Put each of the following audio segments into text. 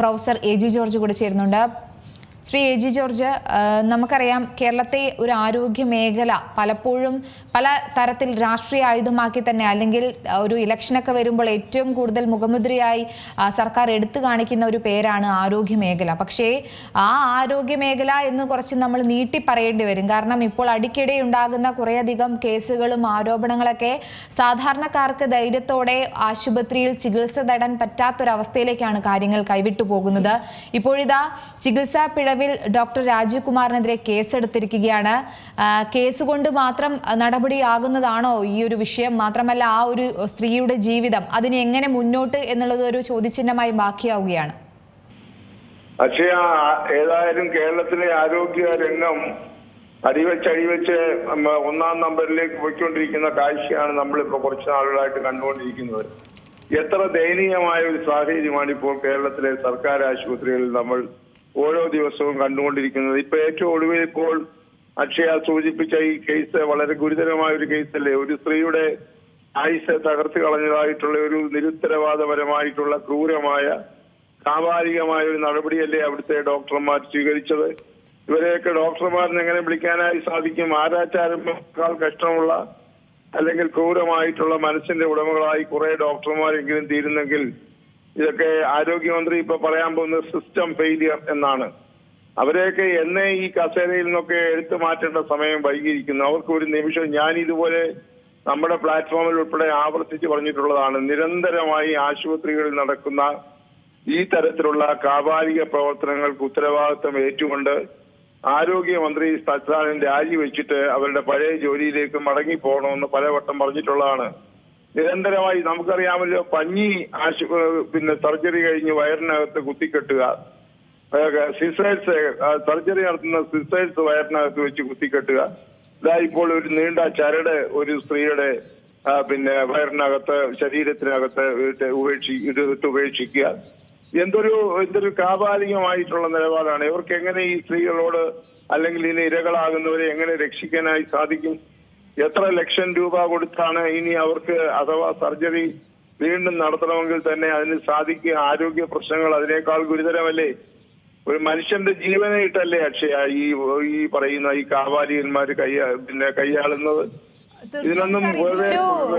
Professor A G George കൂടെ ചേരുന്നുണ്ട്. Shri A G George നമുക്കറിയാം കേരളത്തെ ഒരു ആരോഗ്യ മേഖല പലപ്പോഴും പല തരത്തിൽ രാഷ്ട്രീയ ആയുധമാക്കി തന്നെ അല്ലെങ്കിൽ ഒരു ഇലക്ഷനൊക്കെ വരുമ്പോൾ ഏറ്റവും കൂടുതൽ മുഖമുദ്രയായി സർക്കാർ എടുത്തു കാണിക്കുന്ന ഒരു പേരാണ് ആരോഗ്യ മേഖല. പക്ഷേ ആ ആരോഗ്യ മേഖല എന്ന് കുറച്ച് നമ്മൾ നീട്ടി പറയേണ്ടി വരും. കാരണം ഇപ്പോൾ അടിക്കടി ഉണ്ടാകുന്ന കുറേയധികം കേസുകളും ആരോപണങ്ങളൊക്കെ സാധാരണക്കാർക്ക് ധൈര്യത്തോടെ ആശുപത്രിയിൽ ചികിത്സ തേടാൻ പറ്റാത്തൊരവസ്ഥയിലേക്കാണ് കാര്യങ്ങൾ കൈവിട്ടു പോകുന്നത്. ഇപ്പോഴിതാ ചികിത്സാ പിഴവിൽ ഡോക്ടർ രാജീവ് കുമാറിനെതിരെ കേസെടുത്തിരിക്കുകയാണ്. കേസ് കൊണ്ട് മാത്രം നടപടിയാകുന്നതാണോ ഈ ഒരു വിഷയം? മാത്രമല്ല ആ ഒരു സ്ത്രീയുടെ ജീവിതം അതിന് എങ്ങനെ മുന്നോട്ട് എന്നുള്ളത് ഒരു ചോദ്യചിഹ്നമായി ബാക്കിയാവുകയാണ്. അക്ഷയ ഏതായാലും കേരളത്തിലെ ആരോഗ്യ രംഗം അടിവെച്ച് അടിവെച്ച് ഒന്നാം നമ്പറിലേക്ക് പോയിക്കൊണ്ടിരിക്കുന്ന കാഴ്ചയാണ് നമ്മളിപ്പോ കുറച്ച് നാളുകളായിട്ട് കണ്ടുകൊണ്ടിരിക്കുന്നത്. എത്ര ദയനീയമായ ഒരു സാഹചര്യമാണ് ഇപ്പോൾ കേരളത്തിലെ സർക്കാർ ആശുപത്രികളിൽ നമ്മൾ ഓരോ ദിവസവും കണ്ടുകൊണ്ടിരിക്കുന്നത്. ഇപ്പൊ ഏറ്റവും ഒടുവിൽ ഇപ്പോൾ അക്ഷയ സൂചിപ്പിച്ച ഈ കേസ് വളരെ ഗുരുതരമായ ഒരു കേസല്ലേ? ഒരു സ്ത്രീയുടെ ആയുസ് തകർത്തു കളഞ്ഞതായിട്ടുള്ള ഒരു നിരുത്തരവാദപരമായിട്ടുള്ള ക്രൂരമായ സ്വാഭാവികമായ ഒരു നടപടിയല്ലേ അവിടുത്തെ ഡോക്ടർമാർ സ്വീകരിച്ചത്? ഇവരെയൊക്കെ ഡോക്ടർമാരിനെ എങ്ങനെ വിളിക്കാനായി സാധിക്കും? ആരാച്ചാരേക്കാൾ കഷ്ടമുള്ള അല്ലെങ്കിൽ ക്രൂരമായിട്ടുള്ള മനസ്സിന്റെ ഉടമകളായി കുറെ ഡോക്ടർമാരെങ്കിലും തീരുന്നെങ്കിൽ ഇതൊക്കെ ആരോഗ്യമന്ത്രി ഇപ്പൊ പറയാൻ പോകുന്ന സിസ്റ്റം ഫെയിലിയർ എന്നാണ്. അവരെയൊക്കെ എന്നെ ഈ കസേരയിൽ നിന്നൊക്കെ എടുത്തു മാറ്റേണ്ട സമയം വൈകിയിരിക്കുന്നു. അവർക്ക് ഒരു നിമിഷം ഞാൻ ഇതുപോലെ നമ്മുടെ പ്ലാറ്റ്ഫോമിൽ ഉൾപ്പെടെ ആവർത്തിച്ച് പറഞ്ഞിട്ടുള്ളതാണ്. നിരന്തരമായി ആശുപത്രികളിൽ നടക്കുന്ന ഈ തരത്തിലുള്ള കാപാലിക പ്രവർത്തനങ്ങൾക്ക് ഉത്തരവാദിത്വം ഏറ്റുകൊണ്ട് ആരോഗ്യമന്ത്രി സച്ചാനൻ രാജിവെച്ചിട്ട് അവരുടെ പഴയ ജോലിയിലേക്ക് മടങ്ങി പോകണമെന്ന് പലവട്ടം പറഞ്ഞിട്ടുള്ളതാണ്. നിരന്തരമായി നമുക്കറിയാമല്ലോ പഞ്ഞി ആശു പിന്നെ സർജറി കഴിഞ്ഞ് വയറിനകത്ത് കുത്തിക്കെട്ടുക. സിസേഴ്സ് സർജറി നടത്തുന്ന സിസേഴ്സ് വയറിനകത്ത് വെച്ച് കുത്തിക്കെട്ടുക. ഇതാ ഇപ്പോൾ ഒരു നീണ്ട ചരട് ഒരു സ്ത്രീയുടെ പിന്നെ വയറിനകത്ത് ശരീരത്തിനകത്ത് ഉപേക്ഷി ഇട്ട് ഉപേക്ഷിക്കുക. എന്തൊരു എന്തൊരു കാപാലികമായിട്ടുള്ള നിലപാടാണ്. ഇവർക്ക് എങ്ങനെ ഈ സ്ത്രീകളോട് അല്ലെങ്കിൽ ഇനി ഇരകളാകുന്നവരെ എങ്ങനെ രക്ഷിക്കാനായി സാധിക്കും? എത്ര ലക്ഷം രൂപ കൊടുത്താണ് ഇനി അവർക്ക് അഥവാ സർജറി വീണ്ടും നടത്തണമെങ്കിൽ തന്നെ അതിന് സാധിക്കുക. ആരോഗ്യ പ്രശ്നങ്ങൾ അതിനേക്കാൾ ഗുരുതരമല്ലേ? ഒരു മനുഷ്യന്റെ ജീവനെ ഇട്ടല്ലേ അക്ഷയ ഈ ഈ പറയുന്ന ഈ കാവാലിയന്മാര് കൈ പിന്നെ കൈയാളുന്നത് ഇതിനൊന്നും സാർ,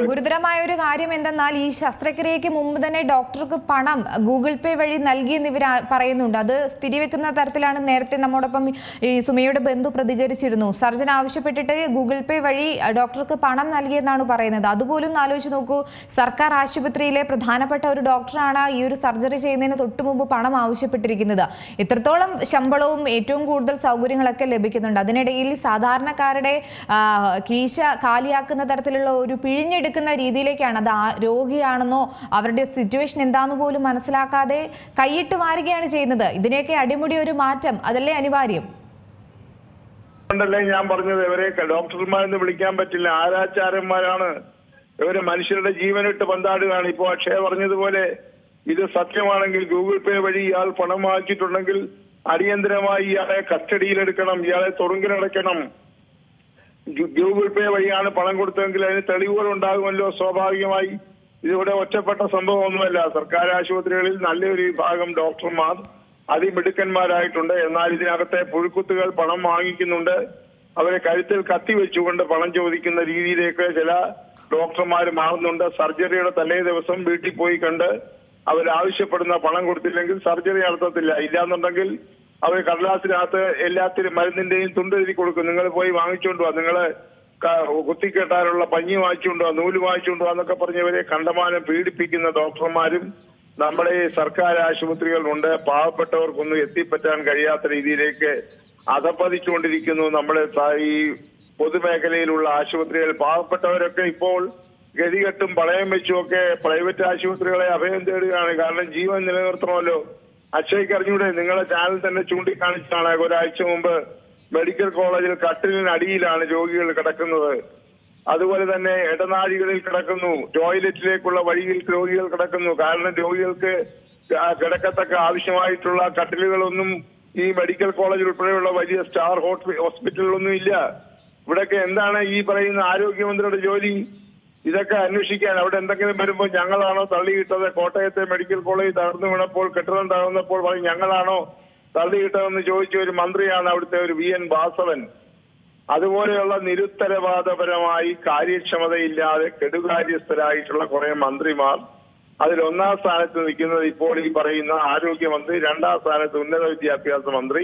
ഗുരുതരമായ ഒരു കാര്യം എന്തെന്നാൽ ഈ ശസ്ത്രക്രിയക്ക് മുമ്പ് തന്നെ ഡോക്ടർക്ക് പണം ഗൂഗിൾ പേ വഴി നൽകിയെന്ന് ഇവർ പറയുന്നുണ്ട്. അത് സ്ഥിതിവെക്കുന്ന തരത്തിലാണ് നേരത്തെ നമ്മോടൊപ്പം ഈ സുമയുടെ ബന്ധു പ്രതികരിച്ചിരുന്നു. സർജൻ ആവശ്യപ്പെട്ടിട്ട് ഗൂഗിൾ പേ വഴി ഡോക്ടർക്ക് പണം നൽകിയെന്നാണ് പറയുന്നത്. അതുപോലും ആലോചിച്ച് നോക്കൂ സർക്കാർ ആശുപത്രിയിലെ പ്രധാനപ്പെട്ട ഒരു ഡോക്ടറാണ് ഈ ഒരു സർജറി ചെയ്യുന്നതിന് തൊട്ടു മുമ്പ് പണം ആവശ്യപ്പെട്ടിരിക്കുന്നത്. ഇത്രത്തോളം ശമ്പളവും ഏറ്റവും കൂടുതൽ സൗകര്യങ്ങളൊക്കെ ലഭിക്കുന്നുണ്ട്. അതിനിടയിൽ സാധാരണക്കാരുടെ കീശ കീശ കാലിയാക്കുന്ന തരത്തിലുള്ള ഒരു പിഴിഞ്ഞെടുക്കുന്ന രീതിയിലേക്കാണ് അത് രോഗിയാണെന്നോ അവരുടെ സിറ്റുവേഷൻ എന്താണെന്ന് പോലും മനസ്സിലാക്കാതെ കൈയിട്ട് മാറുകയാണ് ചെയ്യുന്നത്. ഇതിനെയൊക്കെ അടിമുടി ഒരു മാറ്റം. അതല്ലേ അനിവാര്യം? ഞാൻ പറഞ്ഞത് ഇവരെ ഡോക്ടർമാരെന്ന് വിളിക്കാൻ പറ്റില്ല. ആരാചാരന്മാരാണ് ഇവർ മനുഷ്യരുടെ ജീവനിട്ട് പന്താടുകയാണ്. ഇപ്പോ അക്ഷയ പറഞ്ഞതുപോലെ ഇത് സത്യമാണെങ്കിൽ ഗൂഗിൾ പേ വഴി ഇയാൾ പണം വാങ്ങിച്ചിട്ടുണ്ടെങ്കിൽ അടിയന്തരമായി ഇയാളെ കസ്റ്റഡിയിലെടുക്കണം. ഇയാളെ തുറുങ്കിലടയ്ക്കണം ഗൂഗിൾ പേ വഴിയാണ് പണം കൊടുത്തതെങ്കിൽ അതിന് തെളിവുകൾ ഉണ്ടാകുമല്ലോ സ്വാഭാവികമായി. ഇതിവിടെ ഒറ്റപ്പെട്ട സംഭവമൊന്നുമല്ല. സർക്കാർ ആശുപത്രികളിൽ നല്ലൊരു വിഭാഗം ഡോക്ടർമാർ അതിമിടുക്കന്മാരായിട്ടുണ്ട്. എന്നാൽ ഇതിനകത്തെ പുഴുക്കുത്തുകൾ പണം വാങ്ങിക്കുന്നുണ്ട്. അവരെ കഴുത്തിൽ കത്തി വെച്ചുകൊണ്ട് പണം ചോദിക്കുന്ന രീതിയിലേക്ക് ചില ഡോക്ടർമാർ മാറുന്നുണ്ട്. സർജറിയുടെ തലേ ദിവസം വീട്ടിൽ പോയി കണ്ട് അവരാവശ്യപ്പെടുന്ന പണം കൊടുത്തില്ലെങ്കിൽ സർജറി നടത്തത്തില്ല. ഇല്ലാന്നുണ്ടെങ്കിൽ അവർ കടലാസിനകത്ത് എല്ലാത്തിനും മരുന്നിന്റെയും തുണ്ട് എഴുതി കൊടുക്കും. നിങ്ങൾ പോയി വാങ്ങിച്ചുകൊണ്ട് വാ. നിങ്ങൾ കുത്തിക്കെട്ടാനുള്ള പഞ്ഞി വാങ്ങിച്ചുകൊണ്ട് നൂൽ വാങ്ങിച്ചുകൊണ്ട് വാ എന്നൊക്കെ പറഞ്ഞവരെ കണ്ടമാനം പീഡിപ്പിക്കുന്ന ഡോക്ടർമാരും നമ്മുടെ ഈ സർക്കാർ ആശുപത്രികളുണ്ട് പാവപ്പെട്ടവർക്കൊന്നും എത്തിപ്പറ്റാൻ കഴിയാത്ത രീതിയിലേക്ക് അധപ്പതിച്ചുകൊണ്ടിരിക്കുന്നു നമ്മുടെ ഈ പൊതുമേഖലയിലുള്ള ആശുപത്രികൾ. പാവപ്പെട്ടവരൊക്കെ ഇപ്പോൾ ഗതികെട്ടും പളയം വെച്ചുമൊക്കെ പ്രൈവറ്റ് ആശുപത്രികളെ അഭയം തേടുകയാണ്. കാരണം ജീവൻ നിലനിർത്തണമല്ലോ. അക്ഷയ്ക്ക് അറിഞ്ഞൂടെ നിങ്ങളെ ചാനൽ തന്നെ ചൂണ്ടിക്കാണിച്ചാണ് ഒരാഴ്ച മുമ്പ് മെഡിക്കൽ കോളേജിൽ കട്ടിലിനടിയിലാണ് രോഗികൾ കിടക്കുന്നത്. അതുപോലെ തന്നെ ഇടനാഴികളിൽ കിടക്കുന്നു. ടോയ്ലറ്റിലേക്കുള്ള വഴിയിൽ രോഗികൾ കിടക്കുന്നു. കാരണം രോഗികൾക്ക് കിടക്കത്തക്ക ആവശ്യമായിട്ടുള്ള കട്ടിലുകളൊന്നും ഈ മെഡിക്കൽ കോളേജ് ഉൾപ്പെടെയുള്ള വലിയ സ്റ്റാർ ഹോസ്പിറ്റലുകളൊന്നും ഇല്ല. ഇവിടെയൊക്കെ എന്താണ് ഈ പറയുന്ന ആരോഗ്യമന്ത്രിയുടെ ജോലി? ഇതൊക്കെ അന്വേഷിക്കാൻ അവിടെ എന്തെങ്കിലും വരുമ്പോൾ ഞങ്ങളാണോ തള്ളിയിട്ടത് കോട്ടയത്തെ മെഡിക്കൽ കോളേജ് തകർന്നു വീണപ്പോൾ കെട്ടിടം തകർന്നപ്പോൾ പറയും ഞങ്ങളാണോ തള്ളിയിട്ടതെന്ന് ചോദിച്ച ഒരു മന്ത്രിയാണ് അവിടുത്തെ ഒരു വി. എൻ. വാസവൻ. അതുപോലെയുള്ള നിരുത്തരവാദപരമായി കാര്യക്ഷമതയില്ലാതെ കെടുകാര്യസ്ഥരായിട്ടുള്ള കുറെ മന്ത്രിമാർ അതിൽ ഒന്നാം സ്ഥാനത്ത് നിൽക്കുന്നത് ഇപ്പോൾ ഈ പറയുന്ന ആരോഗ്യമന്ത്രി രണ്ടാം സ്ഥാനത്ത് ഉന്നത വിദ്യാഭ്യാസ മന്ത്രി.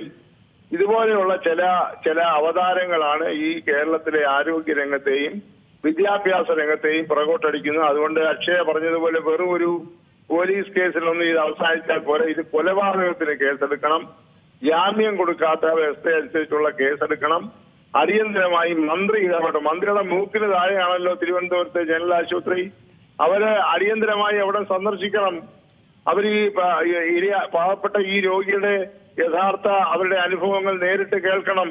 ഇതുപോലെയുള്ള ചില ചില അവതാരങ്ങളാണ് ഈ കേരളത്തിലെ ആരോഗ്യ രംഗത്തെയും വിദ്യാഭ്യാസ രംഗത്തെയും പുറകോട്ടടിക്കുന്നു. അതുകൊണ്ട് അക്ഷയ പറഞ്ഞതുപോലെ വെറും ഒരു പോലീസ് കേസിലൊന്നും ഇത് അവസാനിച്ചാൽ പോലെ ഇത് കൊലപാതകത്തിന് കേസെടുക്കണം. ജാമ്യം കൊടുക്കാത്ത വ്യവസ്ഥ അനുസരിച്ചുള്ള കേസെടുക്കണം. അടിയന്തരമായി മന്ത്രി ഇടപെട്ടു മന്ത്രിയുടെ മൂക്കിന് താഴെയാണല്ലോ തിരുവനന്തപുരത്തെ ജനറൽ ആശുപത്രി. അവർ അടിയന്തരമായി അവിടെ സന്ദർശിക്കണം. അവർ ഈ പാവപ്പെട്ട ഈ രോഗിയുടെ യഥാർത്ഥ അവരുടെ അനുഭവങ്ങൾ നേരിട്ട് കേൾക്കണം.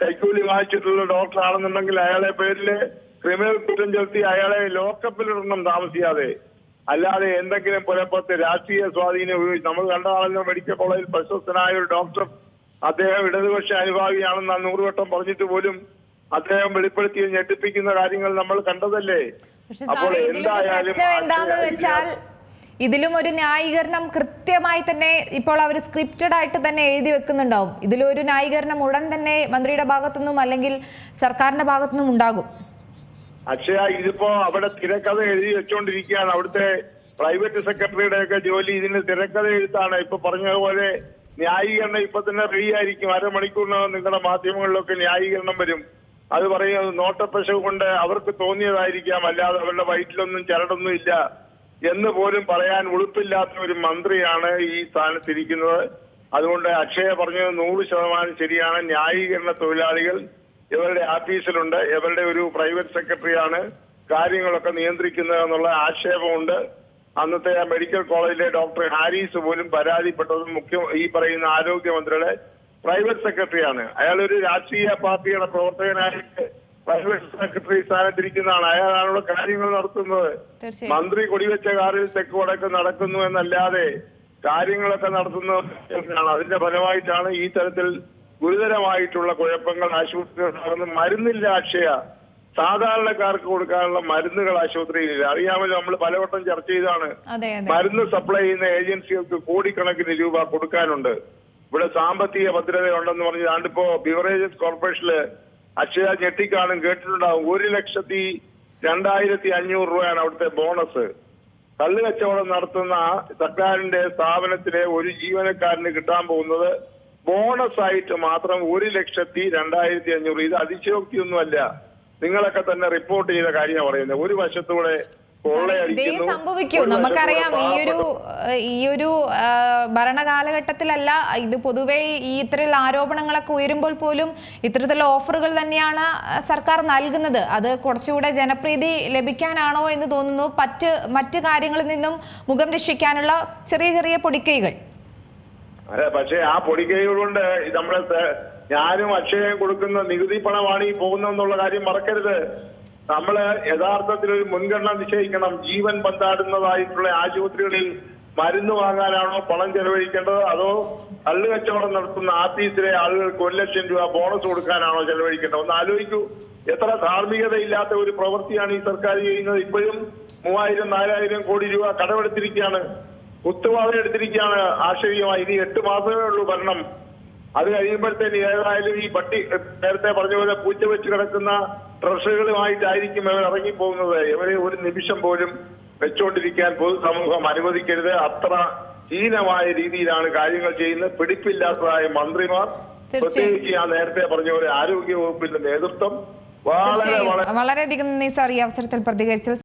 കൈക്കൂലി വാങ്ങിച്ചിട്ടുള്ള ഡോക്ടറാണെന്നുണ്ടെങ്കിൽ അയാളെ പേരിൽ ക്രിമിനൽ കുറ്റം ചെലുത്തി അയാളെ ലോക്കപ്പിലിടണം താമസിയാതെ. അല്ലാതെ എന്തെങ്കിലും പുലപ്പത്ത് രാഷ്ട്രീയ സ്വാധീനം ഉപയോഗിച്ച് നമ്മൾ കണ്ടതാണല്ലോ മെഡിക്കൽ കോളേജിൽ പ്രശസ്തനായ ഒരു ഡോക്ടർ അദ്ദേഹം ഇടതുപക്ഷ അനുഭാവിയാണെന്ന് ആ നൂറുവട്ടം പറഞ്ഞിട്ട് പോലും അദ്ദേഹം വെളിപ്പെടുത്തി ഞെട്ടിപ്പിക്കുന്ന കാര്യങ്ങൾ നമ്മൾ കണ്ടതല്ലേ? അപ്പോൾ എന്തായാലും വെച്ചാൽ ഇതിലും ഒരു ന്യായീകരണം കൃത്യമായി തന്നെ ഇപ്പോൾ അവർ സ്ക്രിപ്റ്റഡ് ആയിട്ട് തന്നെ എഴുതി വെക്കുന്നുണ്ടാവും. ഇതിലൊരു ന്യായീകരണം ഉടൻ തന്നെ മന്ത്രിയുടെ ഭാഗത്തുനിന്നും അല്ലെങ്കിൽ സർക്കാരിന്റെ ഭാഗത്തുനിന്നും ഉണ്ടാകും. അക്ഷയ ഇതിപ്പോ അവിടെ തിരക്കഥ എഴുതി വെച്ചോണ്ടിരിക്കുകയാണ്. അവിടുത്തെ പ്രൈവറ്റ് സെക്രട്ടറിയുടെ ഒക്കെ ജോലി ഇതിന് തിരക്കഥ എഴുത്താണ്. ഇപ്പൊ പറഞ്ഞതുപോലെ ന്യായീകരണം ഇപ്പൊ തന്നെ ഫ്രീ ആയിരിക്കും. അരമണിക്കൂറിനകം നിങ്ങളുടെ മാധ്യമങ്ങളിലൊക്കെ ന്യായീകരണം വരും. അത് പറയുന്നത് നോട്ടപ്പശ കൊണ്ട് അവർക്ക് തോന്നിയതായിരിക്കാം. അല്ലാതെ അവരുടെ വയറ്റിലൊന്നും ചരടൊന്നും ഇല്ല എന്ന് പോലും പറയാൻ ഉളുപ്പില്ലാത്ത ഒരു മന്ത്രിയാണ് ഈ സ്ഥാനത്തിരിക്കുന്നത്. അതുകൊണ്ട് അക്ഷയ പറഞ്ഞത് നൂറ് ശതമാനം ശരിയാണ്. ന്യായീകരണ തൊഴിലാളികൾ ഇവരുടെ ആഫീസിലുണ്ട്. ഇവരുടെ ഒരു പ്രൈവറ്റ് സെക്രട്ടറിയാണ്. കാര്യങ്ങളൊക്കെ നിയന്ത്രിക്കുന്നത് എന്നുള്ള ആക്ഷേപമുണ്ട്. അന്നത്തെ ആ മെഡിക്കൽ കോളേജിലെ ഡോക്ടർ ഹാരിസ് പോലും പരാതിപ്പെട്ടത് മുഖ്യ ഈ പറയുന്ന ആരോഗ്യമന്ത്രിയുടെ പ്രൈവറ്റ് സെക്രട്ടറിയാണ്. അയാൾ ഒരു രാഷ്ട്രീയ പാർട്ടിയുടെ പ്രവർത്തകനായിട്ട് പ്രൈവറ്റ് സെക്രട്ടറി സ്ഥാനത്തിരിക്കുന്നതാണ്. അയാളാണ് ഇവിടെ കാര്യങ്ങൾ നടത്തുന്നത്. മന്ത്രി കൊടിവെച്ച കാറിൽ തെക്ക് വടക്ക് നടക്കുന്നു എന്നല്ലാതെ കാര്യങ്ങളൊക്കെ നടത്തുന്ന അതിന്റെ ഫലമായിട്ടാണ് ഈ തരത്തിൽ ഗുരുതരമായിട്ടുള്ള കുഴപ്പങ്ങൾ ആശുപത്രി ഉണ്ടാകുന്നത് മരുന്നില്ല അക്ഷയ. സാധാരണക്കാർക്ക് കൊടുക്കാനുള്ള മരുന്നുകൾ ആശുപത്രിയിലില്ല. അറിയാമല്ലോ നമ്മൾ പലവട്ടം ചർച്ച ചെയ്താണ്. മരുന്ന് സപ്ലൈ ചെയ്യുന്ന ഏജൻസികൾക്ക് കോടിക്കണക്കിന് രൂപ കൊടുക്കാനുണ്ട്. ഇവിടെ സാമ്പത്തിക ഭദ്രതയുണ്ടെന്ന് പറഞ്ഞ് ആണ്ടിപ്പോ ബിവറേജസ് കോർപ്പറേഷനിൽ അക്ഷയ ഞെട്ടിക്കാണും കേട്ടിട്ടുണ്ടാവും. ഒരു ലക്ഷത്തി രണ്ടായിരത്തി അഞ്ഞൂറ് രൂപയാണ് അവിടുത്തെ ബോണസ്. കള്ള് കച്ചവടം നടത്തുന്ന സർക്കാരിന്റെ സ്ഥാപനത്തിലെ ഒരു ജീവനക്കാരന് കിട്ടാൻ പോകുന്നത് ബോണസ് ആയിട്ട് മാത്രം ഒരു ലക്ഷത്തി രണ്ടായിരത്തി അഞ്ഞൂറ്. ഇത് അതിശയോക്തിയൊന്നുമല്ല. നിങ്ങളൊക്കെ തന്നെ റിപ്പോർട്ട് ചെയ്ത കാര്യമാണ് പറയുന്നത്. ഒരു വശത്തൂടെ ഇതേ സംഭവിക്കൂ. നമുക്കറിയാം ഈ ഒരു ഈ ഒരു ഭരണകാലഘട്ടത്തിലല്ല ഇത് പൊതുവെ ഈ ഇത്തരത്തിലുള്ള ആരോപണങ്ങളൊക്കെ ഉയരുമ്പോൾ പോലും ഇത്തരത്തിലുള്ള ഓഫറുകൾ തന്നെയാണ് സർക്കാർ നൽകുന്നത്. അത് കുറച്ചുകൂടെ ജനപ്രീതി ലഭിക്കാനാണോ എന്ന് തോന്നുന്നു. മറ്റ് മറ്റ് കാര്യങ്ങളിൽ നിന്നും മുഖം രക്ഷിക്കാനുള്ള ചെറിയ ചെറിയ പൊടിക്കൈകൾ. അതെ പക്ഷേ ആ പൊടിക്കൈകളുണ്ട് നമ്മുടെ ഞാനും അക്ഷയം കൊടുക്കുന്ന നികുതി പണമാണ് ഈ പോകുന്നതെന്നുള്ള കാര്യം മറക്കരുത്. നമ്മൾ യഥാർത്ഥത്തിൽ ഒരു മുൻഗണന നിശ്ചയിക്കണം. ജീവൻ പന്താടുന്നതായിട്ടുള്ള ആശുപത്രികളിൽ മരുന്ന് വാങ്ങാനാണോ പണം ചെലവഴിക്കേണ്ടത്? അതോ കള്ളുകച്ചവടം നടത്തുന്ന ആഫീസിലെ ആളുകൾക്ക് ഒരു ലക്ഷം രൂപ ബോണസ് കൊടുക്കാനാണോ ചെലവഴിക്കേണ്ടത്? ഒന്ന് ആലോചിക്കൂ. എത്ര ധാർമ്മികതയില്ലാത്ത ഒരു പ്രവൃത്തിയാണ് ഈ സർക്കാർ ചെയ്യുന്നത്. ഇപ്പോഴും മൂവായിരം നാലായിരം കോടി രൂപ കടമെടുത്തിരിക്കുകയാണ്. കുത്തുവാദം എടുത്തിരിക്കുകയാണ് ആശ്ചര്യമായി ഇനി എട്ട് മാസമേ ഉള്ളൂ ഭരണം. അത് കഴിയുമ്പോഴത്തേന് ഏതായാലും ഈ പട്ടി നേരത്തെ പറഞ്ഞ പോലെ പൂച്ച വെച്ച് കിടക്കുന്ന ട്രഷറികളുമായിട്ടായിരിക്കും ഇവർ ഇറങ്ങിപ്പോകുന്നത്. ഇവരെ ഒരു നിമിഷം പോലും വെച്ചുകൊണ്ടിരിക്കാൻ പൊതുസമൂഹം അനുവദിക്കരുത്. അത്ര ഹീനമായ രീതിയിലാണ് കാര്യങ്ങൾ ചെയ്യുന്നത്. പിടിപ്പില്ലാത്തതായ മന്ത്രിമാർ. പ്രത്യേകിച്ച് ഞാൻ നേരത്തെ പറഞ്ഞ പോലെ ആരോഗ്യ വകുപ്പിന്റെ നേതൃത്വം വളരെ വളരെയധികം നന്ദി സാർ ഈ അവസരത്തിൽ പ്രതികരിച്ചത്